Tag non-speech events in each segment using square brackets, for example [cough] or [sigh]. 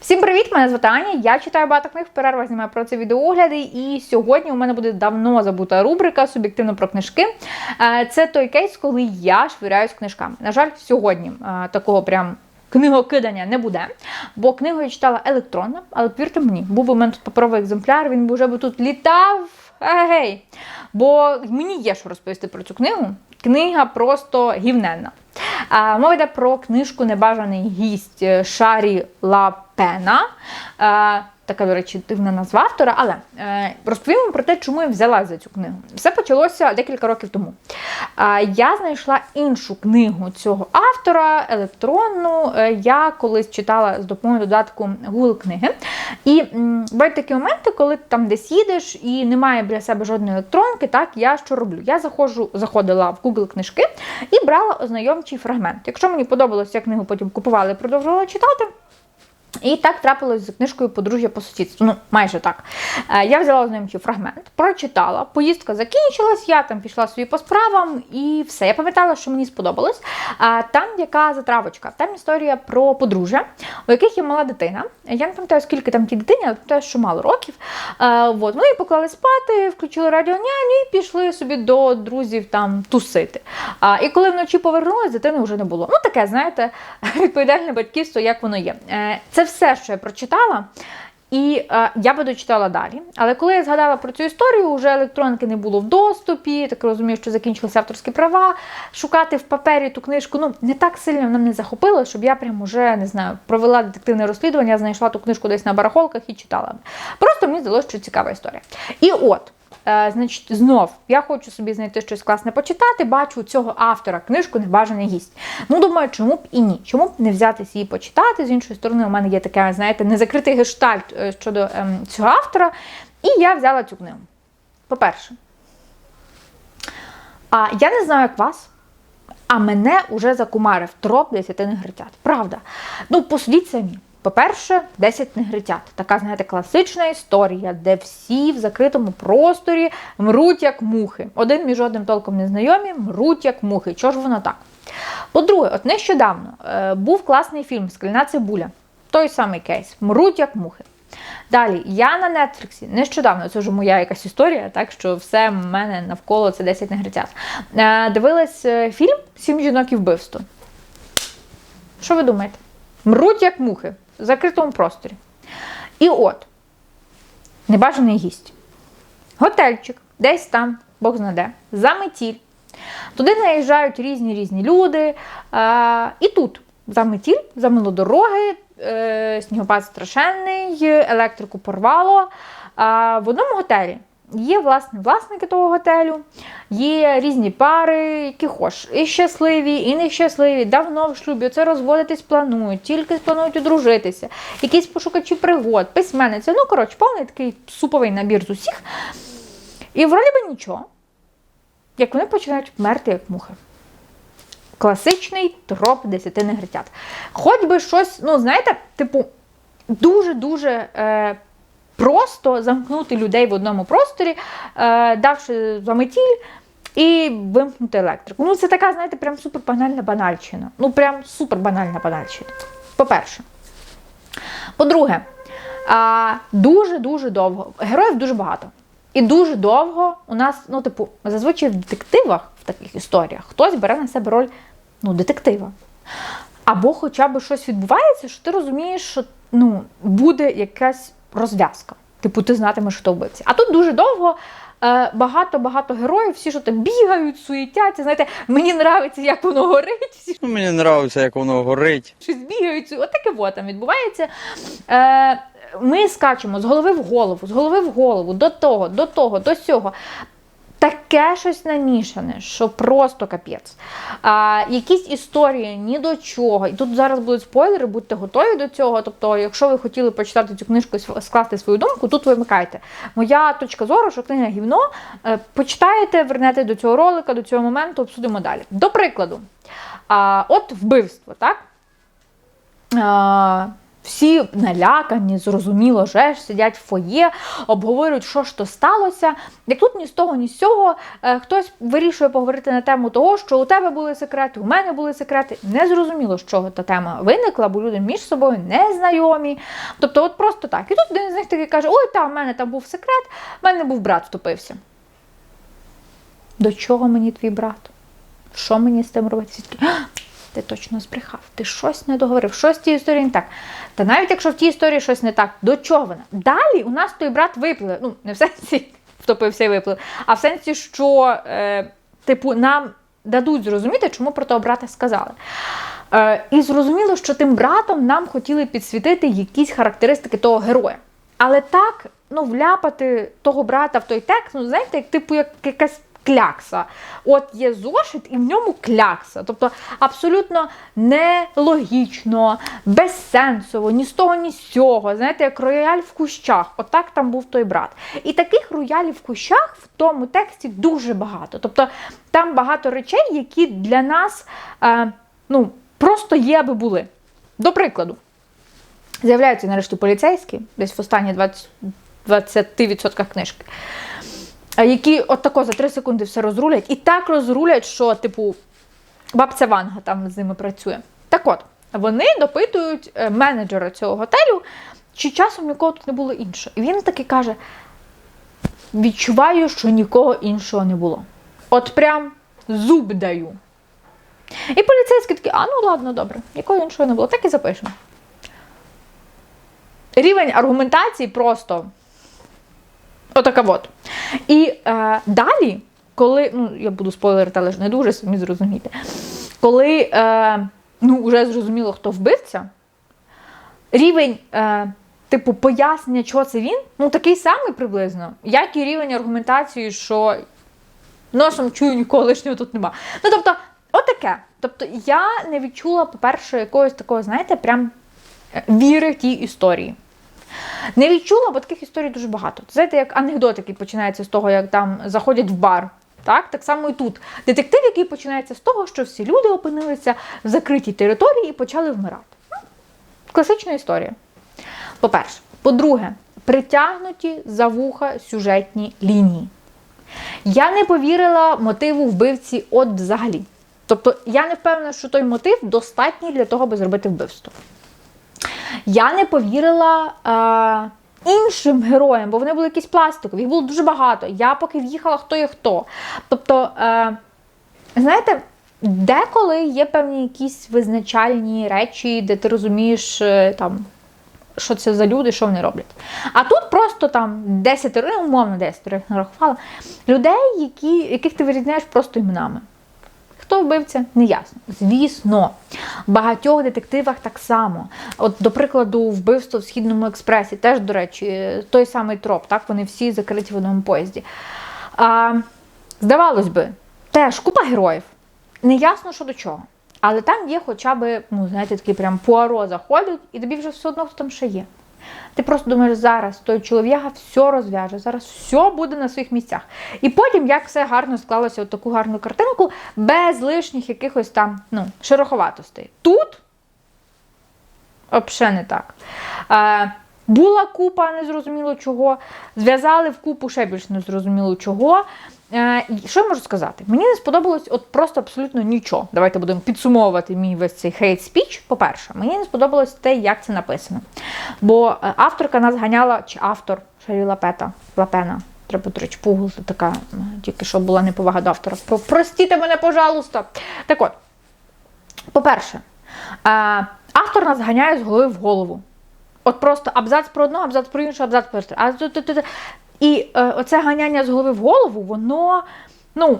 Всім привіт! Мене звати Аня. Я читаю багато книг в перервах знімаю про це відеогляди. І сьогодні у мене буде давно забута рубрика Суб'єктивно про книжки. Е, Це той кейс, коли я швиряюсь книжками. На жаль, сьогодні е, такого прям. Книгокидання не буде, бо книгу я читала електронно, але повірте мені, був у мене тут паперовий екземпляр, він би вже би тут літав. Егей. Бо мені є що розповісти про цю книгу. Книга просто гівненна. Мова йде про книжку Небажаний гість Шарі Лапена. Така, до речі, дивна назва автора, але е, розповім вам про те, чому я взяла за цю книгу. Все почалося декілька років тому. Е, я знайшла іншу книгу цього автора, електронну. Е, я колись читала з допомогою додатку Google книги. І бувають такі моменти, коли ти там десь їдеш і немає біля себе жодної електронки, так я що роблю? Я заходжу, заходила в Google книжки і брала ознайомчий фрагмент. Якщо мені подобалося, я книгу потім купувала і продовжувала читати. І так трапилось з книжкою Подружжя по сусідству. Ну, майже так. Е, Я взяла ознайомчий фрагмент, прочитала, поїздка закінчилась, я там пішла собі по справам і все. Я пам'ятала, що мені сподобалось. А Там яка затравочка, там історія про подружжя, у яких є мала дитина. Я не пам'ятаю, скільки там ті дитині, але пам'ятаю, що мало років. Е, От, її поклали спати, включили радіоняню і пішли собі до друзів там тусити. І коли вночі повернулись, дитини вже не було. Ну, таке, знаєте, [laughs] відповідальне батьківство, як воно є. Е, Це все, що я прочитала. І е, я би дочитала далі. Але коли я згадала про цю історію, вже електронки не було в доступі, так розумію, що закінчилися авторські права. Шукати в папері ту книжку ну не так сильно вона мене захопила, щоб я прям уже не знаю, провела детективне розслідування, знайшла ту книжку десь на барахолках і читала. Просто мені здалося, що цікава історія. І от. Е, значить, знов я хочу собі знайти щось класне почитати. Бачу цього автора книжку Небажаний гість. Ну, думаю, чому б і ні? Чому б не взятися її почитати? З іншої сторони, у мене є таке, знаєте, незакритий гештальт е, щодо ем, цього автора. І я взяла цю книгу. По-перше, а я не знаю, як вас. А мене уже закумарив троп 10 негритят. Правда. Ну, посудіть самі. По-перше, 10 негритят. Така, знаєте, класична історія, де всі в закритому просторі мруть як мухи. Один між одним толком не знайомі, мруть як мухи. Чого ж воно так? По-друге, от нещодавно е, був класний фільм Скляна цибуля. Той самий кейс. Мруть як мухи. Далі, я на Нетфліксі нещодавно, це вже моя якась історія, так що все в мене навколо це 10 негритят. Е, дивилась е, фільм Сім жінок і вбивство. Що ви думаєте? Мруть як мухи в закритому просторі. І от, небажаний гість. Готельчик, десь там, Бог знаде, за метіль. Туди наїжджають різні різні люди. А, і тут за метіль, замило дороги, е, снігопад страшенний, електрику порвало. А, в одному готелі є власне власники того готелю, є різні пари, які хоч, і щасливі, і нещасливі, давно в шлюбі, це розводитись планують, тільки планують одружитися, якісь пошукачі пригод, письменниця. Ну, коротше, повний такий суповий набір з усіх. І вроді би нічого, як вони починають мерти, як мухи. Класичний троп десяти негритят. Хоч би щось, ну, знаєте, типу, дуже-дуже е, просто замкнути людей в одному просторі, е, давши заметіль і вимкнути електрику. Ну, це така, знаєте, прям супер банальна банальщина. Ну, прям супер банальна банальщина. По-перше. По-друге, дуже-дуже довго. Героїв дуже багато. І дуже довго у нас, ну, типу, зазвичай в детективах, в таких історіях, хтось бере на себе роль ну, детектива. Або хоча б щось відбувається, що ти розумієш, що ну, буде якась розв'язка. Типу, ти знатимеш, хто вбивця. А тут дуже довго. е, Багато-багато героїв, всі що там бігають, суєтяться. Знаєте, мені подобається, як воно горить. Всі Ну, мені подобається, як воно горить. щось бігають. От таке там відбувається. Е, Ми скачемо з голови в голову, з голови в голову, до того, до того, до сього. Таке щось намішане, що просто капець. А, якісь історії ні до чого. І тут зараз будуть спойлери, будьте готові до цього. Тобто, якщо ви хотіли почитати цю книжку і скласти свою думку, тут вимикайте. Моя точка зору, що книга гівно, е, почитаєте, вернете до цього ролика, до цього моменту, обсудимо далі. До прикладу, а, от вбивство, так? А, Всі налякані, зрозуміло, же ж сидять в фоє, обговорюють, що ж то сталося. Як тут ні з того, ні з цього е, хтось вирішує поговорити на тему того, що у тебе були секрети, у мене були секрети. Не зрозуміло, з чого та тема виникла, бо люди між собою не знайомі. Тобто, от просто так. І тут один з них такий каже: Ой, та в мене там був секрет, в мене був брат втопився. До чого мені твій брат? Що мені з тим робити? Всі такі, «А, ти точно збрехав, ти щось не договорив, щось в тій історії не так. Та навіть якщо в тій історії щось не так, до чого вона? Далі у нас той брат виплив. Ну, не в сенсі [laughs] втопився і виплив, а в сенсі, що, е, типу, нам дадуть зрозуміти, чому про того брата сказали. Е, і зрозуміло, що тим братом нам хотіли підсвітити якісь характеристики того героя. Але так, ну, вляпати того брата в той текст, ну, знаєте, як типу як якась клякса. От є зошит, і в ньому клякса. Тобто абсолютно нелогічно, безсенсово, ні з того, ні з цього. Знаєте, як рояль в кущах. Отак там був той брат. І таких роялів в кущах в тому тексті дуже багато. Тобто там багато речей, які для нас е, ну, просто є, аби були. До прикладу, з'являються нарешті поліцейські, десь в останні 20, 20% книжки а які от тако за 3 секунди все розрулять, і так розрулять, що, типу, бабця Ванга там з ними працює. Так от, вони допитують е, менеджера цього готелю, чи часом нікого тут не було іншого. І він таки каже: відчуваю, що нікого іншого не було. От прям зуб даю. І поліцейські такі, а ну ладно, добре, нікого іншого не було, так і запишемо. Рівень аргументації просто Отака от. І е, далі, коли, ну, я буду спойлерити, але ж не дуже самі зрозуміти, коли е, ну, вже зрозуміло, хто вбивця, рівень, е, типу, пояснення, чого це він, ну такий самий приблизно, як і рівень аргументації, що носом чую, нікого лишнього тут нема. Ну, тобто, отаке. Тобто, я не відчула, по-перше, якогось такого, знаєте, прям віри в тій історії. Не відчула, бо таких історій дуже багато. Знаєте, як анекдот, який починається з того, як там заходять в бар. Так, так само і тут. Детектив, який починається з того, що всі люди опинилися в закритій території і почали вмирати. Ну, Класична історія. По-перше. По-друге, притягнуті за вуха сюжетні лінії. Я не повірила мотиву вбивці от взагалі. Тобто, я не впевнена, що той мотив достатній для того, аби зробити вбивство. Я не повірила е, іншим героям, бо вони були якісь пластикові, їх було дуже багато. Я поки в'їхала, хто є хто. Тобто, е, знаєте, деколи є певні якісь визначальні речі, де ти розумієш е, там. Що це за люди, що вони роблять. А тут просто там 10, ну, умовно 10 я нарахувала, людей, які, яких ти вирізняєш просто іменами. Хто вбивця, не ясно. Звісно, в багатьох детективах так само. От, до прикладу, вбивство в східному експресі, теж, до речі, той самий троп, так, вони всі закриті в одному поїзді. А, Здавалось би, теж купа героїв. Не ясно, що до чого. Але там є хоча б, ну, знаєте, такий прям пуаро заходить, і тобі вже все одно хто там ще є. Ти просто думаєш, зараз той чолов'яга все розв'яже, зараз все буде на своїх місцях. І потім, як все гарно склалося от таку гарну картинку, без лишніх якихось там ну, шероховатостей. Тут взагалі не так. Е, була купа незрозуміло чого, зв'язали в купу ще більш незрозуміло чого. Е, що я можу сказати? Мені не сподобалось от просто абсолютно нічого. Давайте будемо підсумовувати мій весь цей хейт спіч. По-перше, мені не сподобалось те, як це написано. Бо е, авторка нас ганяла, чи автор Шарі Лапета, Лапена. Треба, до речі, погуглити така, тільки що була неповага до автора. Простіть мене, пожалуйста. Так от, по-перше, е, автор нас ганяє з голови в голову. От просто абзац про одного, абзац про іншого, абзац про іншого. І е, оце ганяння з голови в голову, воно ну,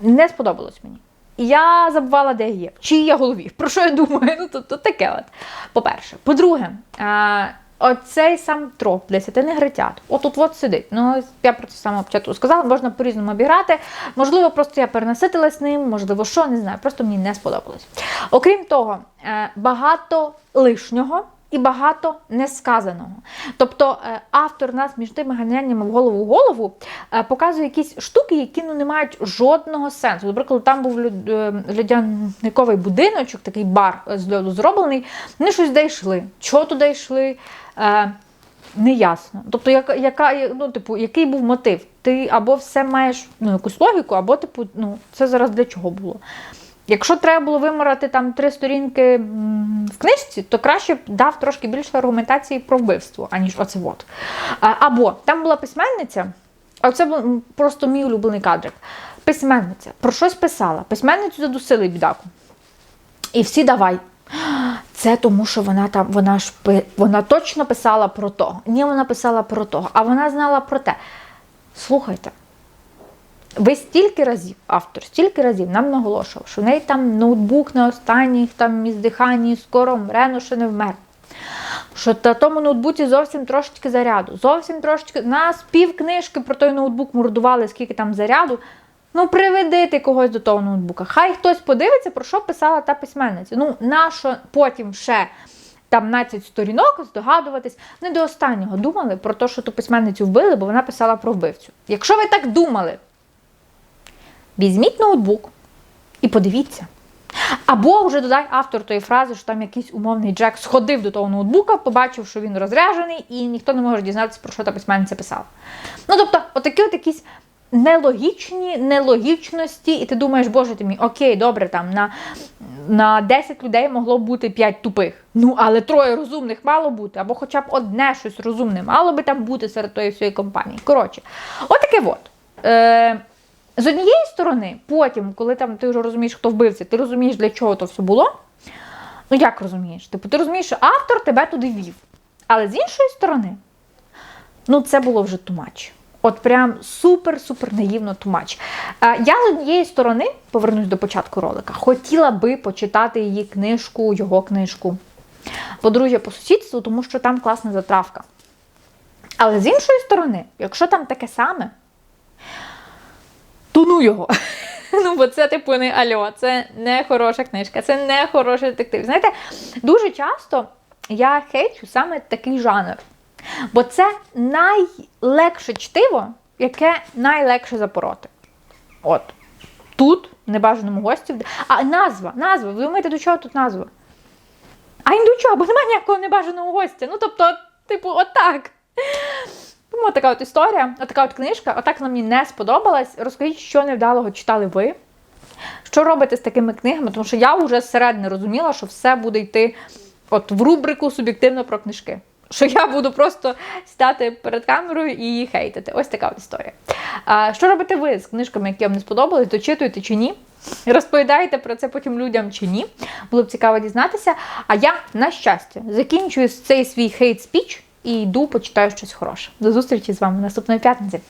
не сподобалось мені. Я забувала, де є, в чиїй я голові. [laughs] Про що я думаю? Ну, то, то таке от. По-перше. По-друге, е, оцей сам троп десяти негритят. Отут от сидить. Ну, я про це саме початку сказала, можна по-різному обіграти. Можливо, просто я перенаситилась ним, можливо, що, не знаю. Просто мені не сподобалось. Окрім того, е, багато лишнього і багато несказаного. Тобто е, автор нас між тими ганяннями в голову в голову е, показує якісь штуки, які ну, не мають жодного сенсу. Наприклад, там був е, льодяниковий будиночок, такий бар з льоду зроблений. Вони щось де йшли. Чого туди йшли? Неясно. Тобто, яка, ну, типу, який був мотив? Ти або все маєш ну, якусь логіку, або, типу, ну, це зараз для чого було? Якщо треба було виморати там три сторінки в книжці, то краще б дав трошки більше аргументації про вбивство, аніж оце от. Або там була письменниця, а це був просто мій улюблений кадрик. Письменниця про щось писала. Письменницю задусили бідаку. І всі давай. Це тому, що вона там, вона ж вона точно писала про того. Ні, вона писала про того, а вона знала про те. Слухайте, ви стільки разів, автор, стільки разів нам наголошував, що в неї там ноутбук на останніх там іздиханні скоро вмре, ну ще не вмер. Що на тому ноутбуці зовсім трошечки заряду, зовсім трошечки. Нас пів книжки про той ноутбук мордували, скільки там заряду. Ну, приведи когось до того ноутбука. Хай хтось подивиться, про що писала та письменниця. Ну, нащо потім ще там 15 сторінок здогадуватись, не до останнього думали про те, що ту письменницю вбили, бо вона писала про вбивцю. Якщо ви так думали, візьміть ноутбук і подивіться. Або вже додай автор тої фрази, що там якийсь умовний Джек сходив до того ноутбука, побачив, що він розряджений, і ніхто не може дізнатися, про що та письменниця писала. Ну, тобто, отакі от якісь нелогічні нелогічності, і ти думаєш, боже ти мій, окей, добре, там на, на 10 людей могло бути 5 тупих. Ну, але троє розумних мало бути, або хоча б одне щось розумне мало би там бути серед тої всієї компанії. Коротше, отаке от. Е, з однієї сторони, потім, коли там ти вже розумієш, хто вбивця, ти розумієш, для чого то все було. Ну, як розумієш? Типу, ти розумієш, що автор тебе туди вів. Але з іншої сторони, ну, це було вже тумач. От прям супер-супер наївно тумач. Е, Я з однієї сторони, повернусь до початку ролика, хотіла би почитати її книжку, його книжку. Подружжя по сусідству, тому що там класна затравка. Але з іншої сторони, якщо там таке саме, то ну його. [laughs] Ну, бо це типу не альо, це не хороша книжка, це не хороший детектив. Знаєте, дуже часто я хейчу саме такий жанр. Бо це найлегше чтиво, яке найлегше запороти. От. Тут, небажаному гості. А назва, назва. Ви думаєте, до чого тут назва? А ні до чого, бо немає ніякого небажаного гостя. Ну, тобто, типу, отак. Тому от така от історія, така от книжка, отак вона мені не сподобалась. Розкажіть, що невдалого читали ви. Що робите з такими книгами? Тому що я вже зсередини розуміла, що все буде йти от в рубрику суб'єктивно про книжки. Що я буду просто стати перед камерою і її хейтити. Ось така от історія. А, що робите ви з книжками, які вам не сподобались? Дочитуєте чи ні? Розповідаєте про це потім людям чи ні? Було б цікаво дізнатися. А я, на щастя, закінчую цей свій хейт спіч і йду почитаю щось хороше. До зустрічі з вами наступної п'ятниці.